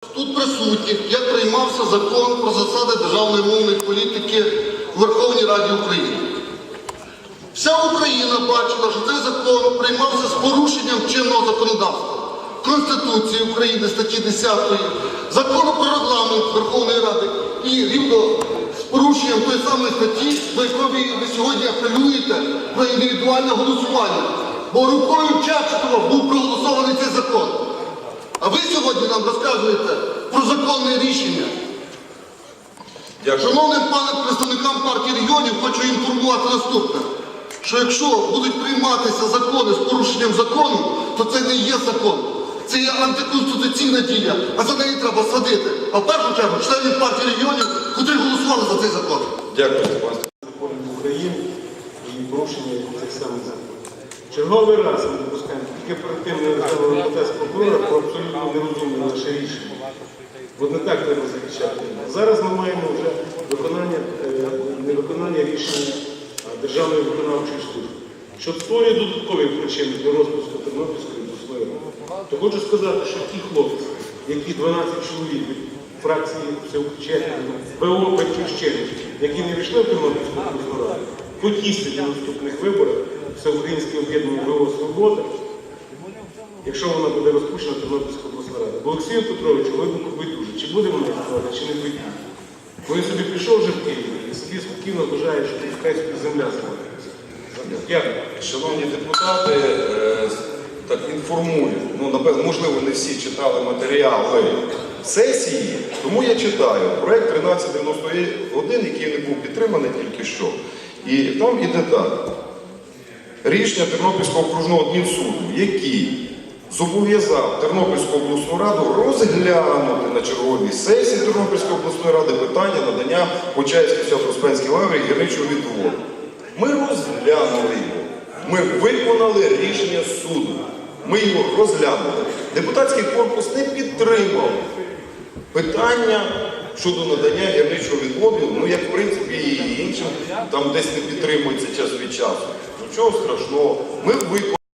тут присутніх, як приймався закон про засади державної мовної політики в Верховній Раді України. Вся Україна бачила, що цей закон приймався з порушенням чинного законодавства. Конституції України статті 10, закону про регламент Верховної Ради і рівно з порушенням тої самої статті, до якої ви сьогодні апелюєте про індивідуальне голосування. Бо рукою Чачетова був проголосований цей закон. А ви сьогодні нам розказуєте про законне рішення. Дякую. Шановним панам представникам партії регіонів хочу інформувати наступне, що якщо будуть прийматися закони з порушенням закону, то це не є закон. Це є антиконституційна дія, а за неї треба садити. А в першу чергу членів партії регіонів, котрі голосували за цей закон. Дякую, Степан. законів України і порушення цих самих законів. Черговий раз ми допускаємо тільки перед тим не розглянули протест прокурора про абсолютно нерозумне наше рішення. Бо не так треба захищати. Зараз ми маємо вже виконання, е, невиконання рішення Державної виконавчої служби, що створює додаткові причини для розпуску Тернопільської обласної. То хочу сказати, що ті хлопці, які 12 чоловік фракції Всеучетної, БО Батьківщини, які не війшли в Тернопільську обласну раду, на наступних виборах Всеукраїнське об'єднання ВО Свобода, якщо вона буде розпущена Тернопільська обласна рада. Бо Олексію Петровичу глибоко байдуже, чи буде вона існувати, чи не. Бо він собі пішов вже в Київ і собі спокійно бажає, що хай собі земля зламається. Дякую. Шановні депутати, е, так інформую. Ну, напевно, можливо, не всі читали матеріали сесії, тому я читаю проект 1391, який не був підтриманий тільки що. І там іде так. Рішення Тернопільського окружного адмінсуду, який зобов'язав Тернопільську обласну раду розглянути на черговій сесії Тернопільської обласної ради питання надання Почаївській Свято-Успенській лаврі гірничого відводу. Ми розглянули його. Ми виконали рішення суду. Ми його розглянули. Депутатський корпус не підтримав питання щодо надання гірничого відводу, ну як в принципі і іншим, там десь не підтримується час від часу. Нічого страшного. Ми виконали.